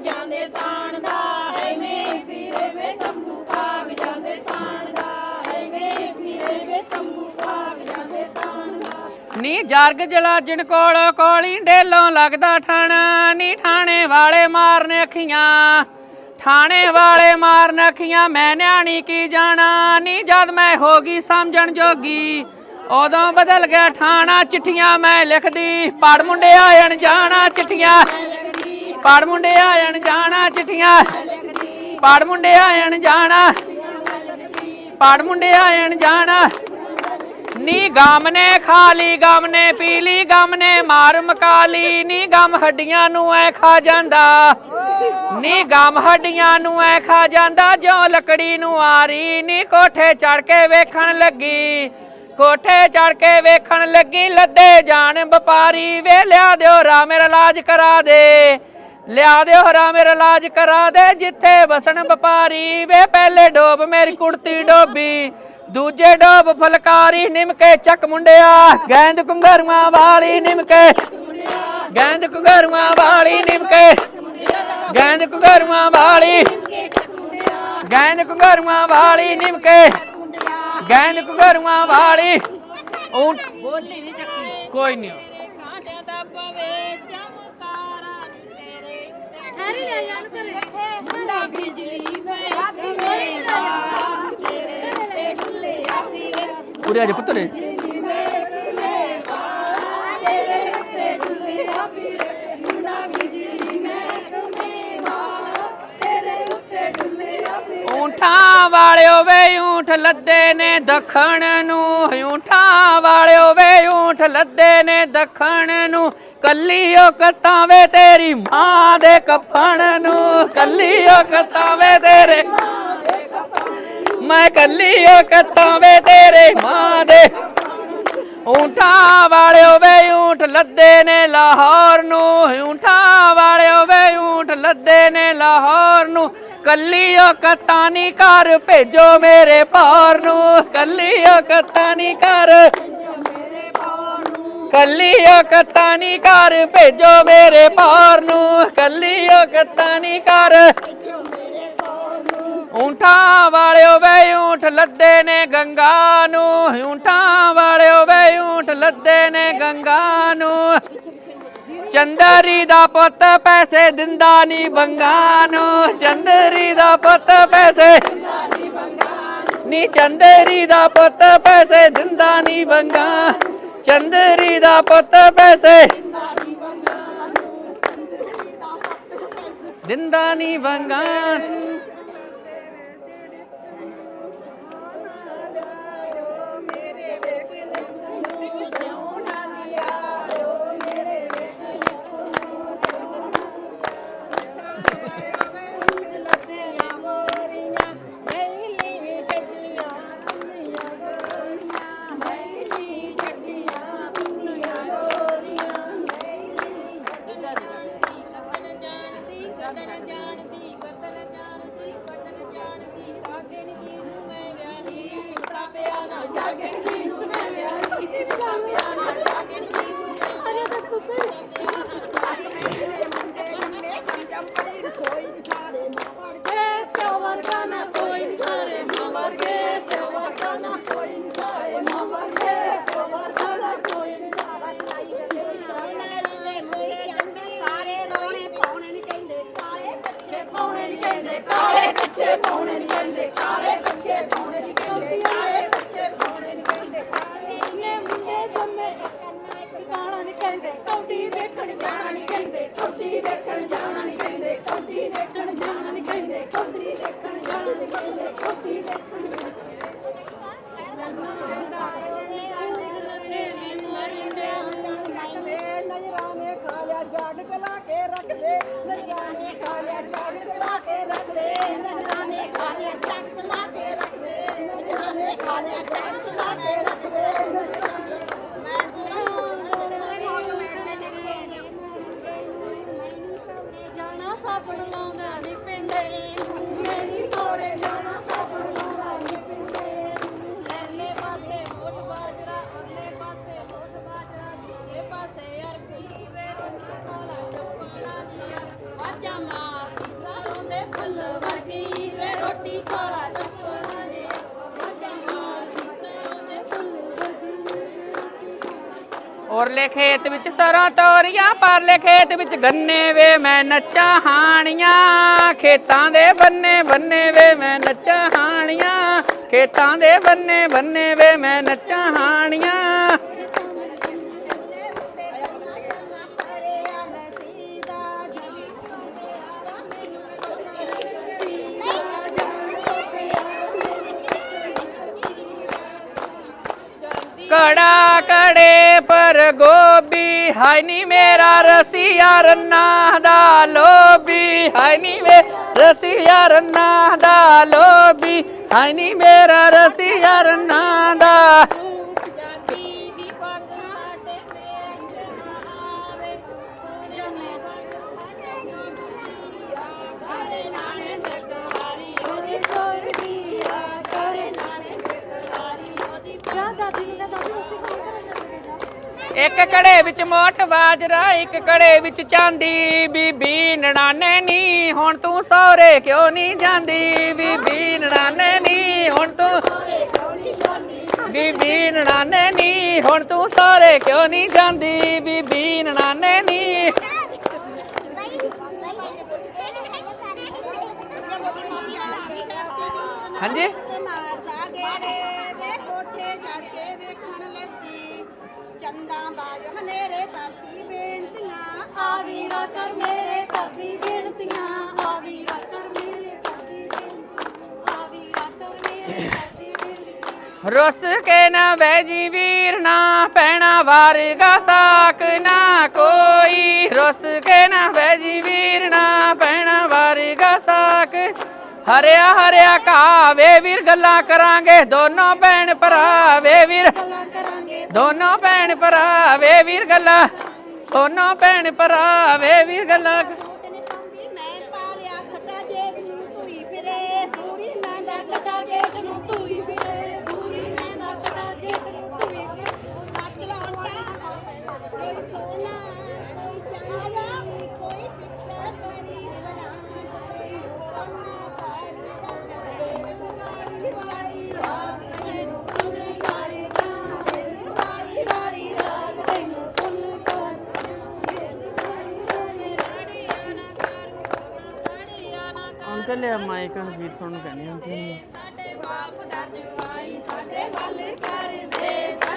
ਜਾਂਦੇ ਤਾਣ ਦਾ ਐਵੇਂ ਫਿਰੇ ਵੇ ਤੰਬੂ ਕਾਗਜ਼ਾਂ ਦੇ ਤਾਣ ਦਾ ਐਵੇਂ ਫਿਰੇ ਵੇ ਤੰਬੂ ਕਾਗਜ਼ਾਂ ਦੇ ਤਾਣ ਦਾ। ਨੀ ਜਰਗ ਜਲਾਜਣ ਕੋਲ ਕੋਲੀ ਢੇਲੋਂ ਲੱਗਦਾ ਠਾਣਾ ਨੀ ਠਾਣੇ ਵਾਲੇ ਮਾਰਨ ਅੱਖੀਆਂ ਠਾਣੇ ਵਾਲੇ ਮਾਰਨ ਅੱਖੀਆਂ ਮੈਂ ਨਿਆਣੀ ਕੀ ਜਾਣਾ ਨੀ ਜਦ ਮੈਂ ਹੋ ਗਈ ਸਮਝਣ ਜੋਗੀ ਉਦੋਂ ਬਦਲ ਗਿਆ ਠਾਣਾ ਚਿੱਠੀਆਂ ਮੈਂ ਲਿਖਦੀ ਪੜ ਮੁੰਡੇ ਆਣ ਜਾਣਾ ਚਿੱਠੀਆਂ ਪੜ ਮੁੰਡੇ ਆਣ ਜਾਣਾ ਚਿੱਠੀਆਂ। ਪੜ ਮੁੰਡੇ ਆਣ ਜਾਣਾ। ਪੜ ਮੁੰਡੇ ਆਣ ਜਾਣਾ। ਨੀ ਗਮ ਨੇ ਖਾ ਲਈ ਗਮ ਨੇ ਪੀ ਲਈ ਗਮ ਨੇ ਮਾਰ ਮਕਾ ਲਈ ਨੀ ਗਮ ਹੱਡੀਆਂ ਨੂੰ ਐ ਖਾ ਜਾਂਦਾ। ਨੀ ਗਮ ਹੱਡੀਆਂ ਨੂੰ ਐ ਖਾ ਜਾਂਦਾ ਜਿਉ ਲੱਕੜੀ ਨੂੰ ਆਰੀ। ਨੀ ਕੋਠੇ ਚੜ ਕੇ ਵੇਖਣ ਲੱਗੀ। ਕੋਠੇ ਚੜ ਕੇ ਵੇਖਣ ਲੱਗੀ, ਲੱਦੇ ਜਾਣ ਵਪਾਰੀ। ਵੇ ਲਿਆ ਦਿਓ ਰਾ ਮੇਰਾ ਇਲਾਜ ਕਰਾ ਦੇ। ਲਿਆ ਦਿਓ ਰਾ ਮੇਰਾ ਇਲਾਜ ਕਰਾ ਦੇ ਜਿੱਥੇ ਵਸਣ ਵਪਾਰੀ ਵੇ ਪਹਿਲੇ ਡੋਬ ਮੇਰੀ ਕੁੜਤੀ ਡੋਬੀ ਦੂਜੇ ਡੋਬ ਫਲਕਾਰੀ ਨਿਮਕੇ ਚੱਕ ਮੁੰਡਿਆ ਗੈਂਦ ਕੁੰਗਰੂਆਂ ਵਾਲੀ ਨਿਮਕੇ ਗੈਂਦ ਕੁੰਗਰੂਆਂ ਵਾਲੀ ਨਿਮਕੇ ਗੈਂਦ ਕੁੰਗਰੂਆਂ ਵਾਲੀ ਗੈਂਦ ਕੁੰਗਰੂਆਂ ਵਾਲੀ ਨਿਮਕੇ ਗੈਂਦ ਕੁੰਗਰੂਆਂ ਵਾਲੀ ਊਂਟ ਬੋਲੀ ਨਹੀਂ ਚੱਕੀ। ਕੋਈ ਨਹੀਂ ਕਾਂਟਿਆਂ ਦਾ ਪਵੇ ਚਮਕਾਰਾ ਨੀ ਤੇਰੇ ਉੱਤੇ ਠਹਿਰੀ ਲੈ ਜਾਣ ਕਰੇ ਮੁੰਡਾ ਬਿਜਲੀ ਵੇ ਮੇਰਾ ਤੇਰੇ ਉੱਤੇ ਢੁੱਲਿਆ ਫਿਰੇ ਪੂਰੇ ਅਜੇ ਪੁੱਤਰੇ ਤੇਰੇ ਉੱਤੇ ਢੁੱਲਿਆ ਫਿਰੇ ਮੁੰਡਾ ਬਿਜਲੀ ਮੈਂ ਤੁਮੇ ਵਾਲਾ ਤੇਰੇ ਉੱਤੇ ਢੁੱਲਿਆ ਫਿਰੇ ਊਂਠਾਂ ਵਾਲਿਓ ਵੇ ਊਂਠ ਲੱਦੇ ਨੇ ਦੱਖਣ ਨੂੰ। ਊਂਠਾਂ ਵਾਲਿਓ ਵੇ ਊਂਠ ਲੱਦੇ ਨੇ ਦੱਖਣ ਨੂੰ। ਕੱਲੀ ਓ ਕੱਤਾਂ ਤੇਰੀ ਮਾਂ ਦੇ ਕਫਣ ਨੂੰ ਕੱਲੀ ਓ ਕੱਤਾਂ ਤੇਰੇ ਮੈਂ ਕੱਲੀ ਓ ਕੱਤਾਂ ਤੇਰੇ ਮਾਂ ਦੇ ਊਂਠਾਂ ਵਾਲਿਓ ਵੇ ਊਂਠ ਲੱਦੇ ਨੇ ਲਾਹੌਰ ਨੂੰ, ਊਂਠਾਂ ਵਾਲਿਓ ਵੇ ਊਂਠ ਲੱਦੇ ਨੇ ਲਾਹੌਰ ਨੂੰ ਕੱਲੀ ਓ ਕਤਾਨੀ ਘਰ ਭੇਜੋ ਮੇਰੇ ਪਾਰ ਨੂੰ ਕੱਲੀ ਓ ਕਤਾਨੀ ਘਰ ਕੱਲੀ ਓ ਕਤਾਨੀ ਘਰ ਭੇਜੋ ਮੇਰੇ ਪਾਰ ਨੂੰ। ਕੱਲੀ ਓ ਕਤਾਨੀ ਘਰ। ਊਂਠਾਂ ਵਾਲਿਓ ਵੇ ਊਂਠ ਲੱਦੇ ਨੇ ਗੰਗਾ ਨੂੰ। ਊਂਠਾਂ ਵਾਲਿਓ ਵੇ ਊਂਠ ਲੱਦੇ ਨੇ ਗੰਗਾ ਨੂੰ। ਚੰਦਰੀ ਦਾ ਪੁੱਤ ਪੈਸੇ ਦਿੰਦਾ ਨਹੀਂ ਬੰਗਾ ਨੂੰ। ਚੰਦਰੀ ਦਾ ਪੁੱਤ ਪੈਸੇ ਨੀ ਚੰਦਰੀ ਦਾ ਪੁੱਤ ਪੈਸੇ ਦਿੰਦਾ ਨਹੀਂ ਬੰਗਾ। ਚੰਦਰੀ ਦਾ ਪੁੱਤ ਪੈਸੇ ਦਿੰਦਾ ਨਹੀਂ ਬੰਗਾ ਜਾਣਦੀ ਕਾਲੇ ਕੱਚੇ ਪਾਉਣੇ ਨੀ ਕਹਿੰਦੇ ਕਾਲੇ ਕੱਚੇ ਪਾਉਣੇ ਨੀ ਕਹਿੰਦੇ ਕਾਲੇ ਕੱਚੇ ਪਾਉਣੇ ਨੀ ਕਹਿੰਦੇ। ਇੰਨੇ ਮੁੰਡੇ ਜੰਮੇ ਕੰਨਾ ਟਿਕਾਣਾ ਨੀ ਕਹਿੰਦੇ। ਕੌਡੀ ਦੇਖਣ ਜਾਣਾ ਨੀ ਕਹਿੰਦੇ ਕੌਡੀ ਦੇਖਣ ਜਾਣਾ ਨੀ ਕਹਿੰਦੇ ਕੌਡੀ ਦੇਖਣ ਜਾਣਾ ਨੀ ਕਹਿੰਦੇ ਕੌਡੀ ਦੇਖਣ ਜਾਣਾ ਨੀ ਕਹਿੰਦੇ ਕੌਡੀ ਦੇਖਣ ਕਲਾ ਕੇ ਨੇ ਖਾ ਲਿਆ ਜਾਗ ਕਲਾ ਕੇ ਰੱਖ ਦੇ ਨੇ ਖਾ ਲਿਆ ਜਾਗ ਕਲਾ ਕੇ ਰੱਖ ਦੇ ਨੇ ਖਾ ਲਿਆ ਜਾਗ ਕਲਾ ਕੇ ਰੱਖ ਜਾਣਾ ਸਾਬਣ ਲਾਉਂਦਾ ਨੀ ਪਿੰਡੇ, ਮੇਰੀ ਸੋਰੇ ਜਾਣਾ ਸਾਬਣ ਲਾਉਂਦਾ ਨੀ ਪਿੰਡੇ। ਔਰਲੇ ਖੇਤ ਵਿੱਚ ਸਰੋਂ ਤੋਰੀਆਂ, ਪਰਲੇ ਖੇਤ ਵਿੱਚ ਗੰਨੇ ਵੇ ਮੈਂ ਨੱਚਾਂ ਹਾਣੀਆਂ। ਖੇਤਾਂ ਦੇ ਬੰਨੇ ਬੰਨੇ ਵੇ ਮੈਂ ਨੱਚਾਂ ਹਾਣੀਆਂ। ਖੇਤਾਂ ਦੇ ਬੰਨੇ ਬੰਨੇ ਵੇ ਮੈਂ ਨੱਚਾਂ ਹਾਣੀਆਂ। ਕੜਾ ਕੜੇ ਪਰ ਗੋਬੀ ਹਾਈ ਨੀ ਮੇਰਾ ਰਸੀਆ ਰੰਨਾ ਦਾ ਲੋਬੀ ਹਾਈ ਨੀ ਮੇ ਰਸੀਆ ਰੰਨਾ ਦਾ ਲੋਬੀ ਹਾਈ ਨੀ ਮੇਰਾ ਰਸੀਆ ਰੰਨਾ ਦਾ ਇੱਕ ਕੜੇ ਵਿੱਚ ਮੋਠ ਬਾਜਰਾ, ਇੱਕ ਕੜੇ ਵਿੱਚ ਚਾਂਦੀ। ਬੀਬੀ ਨਣਾਨੇ ਨੀ, ਹੁਣ ਤੂੰ ਸਹੁਰੇ ਕਿਉਂ ਨਹੀਂ ਜਾਂਦੀ? ਬੀਬੀ ਨਣਾਨੇ ਨੀ, ਹੁਣ ਤੂੰ ਬੀਬੀ ਨਣਾਨੇ ਨੀ, ਹੁਣ ਤੂੰ ਸਹੁਰੇ ਕਿਉਂ ਨਹੀਂ ਜਾਂਦੀ? ਬੀਬੀ ਨਣਾਨੇ ਨੀ। ਹਾਂਜੀ? ਬਾਜ ਹਨੇਰੇ ਕਰਦੀ ਬੇਨਤੀਆਂ। ਆ ਵੀਰਾ ਕਰ ਮੇਰੇ ਕਰਦੀ ਬੇਨਤੀਆਂ। ਆ ਵੀਰਾ ਕਰ ਮੇਰੇ ਕਰਦੀ ਬੇਨਤੀਆਂ। ਆ ਵੀਰਾ ਕਰ ਮੇਰੇ ਕਰਦੀ ਬੇਨਤੀਆਂ। ਰੁੱਸ ਕੇ ਨਾ ਵੈਜੀ ਵੀਰ, ਨਾ ਪੈਣਾ ਵਾਰਗਾ ਸਾਕ ਨਾ ਕੋਈ। ਰੁੱਸ ਕੇ ਨਾ ਬਹਿ ਜੀ ਵੀਰ, ਨਾ ਪੈਣਾ ਹਰਿਆ ਹਰਿਆ ਘਾਹ ਵੇ ਵੀਰ, ਗੱਲਾਂ ਕਰਾਂਗੇ ਦੋਨੋਂ ਭੈਣ ਭਰਾ ਵੇ ਵੀਰ। ਗੱਲਾਂ ਦੋਨੋਂ ਭੈਣ ਭਰਾ ਵੇ ਵੀਰ, ਗੱਲਾਂ, ਦੋਨੋਂ ਭੈਣ ਭਰਾ ਵੇ ਵੀਰ, ਗੱਲਾਂ। ਤੈਨੂੰ ਪਾਉਂਦੀ ਮੈਂ ਖੱਟਾ ਜੇਬ ਨੂੰ, ਧੂਈ ਫਿਰੇ ਪੂਰੀ ਮੈਂ ਦਾ ਖੱਟਾ ਜੇਬ ਨੂੰ ਅੰਕਲ ਲਿਆ ਮਾਈਕ ਵੀਰ ਸੁਣ ਕਹਿੰਦੇ ਸਾਡੇ ਬਾਪ ਦਾ ਜਵਾਈ ਸਾਡੇ ਵੱਲ ਕਰਦੇ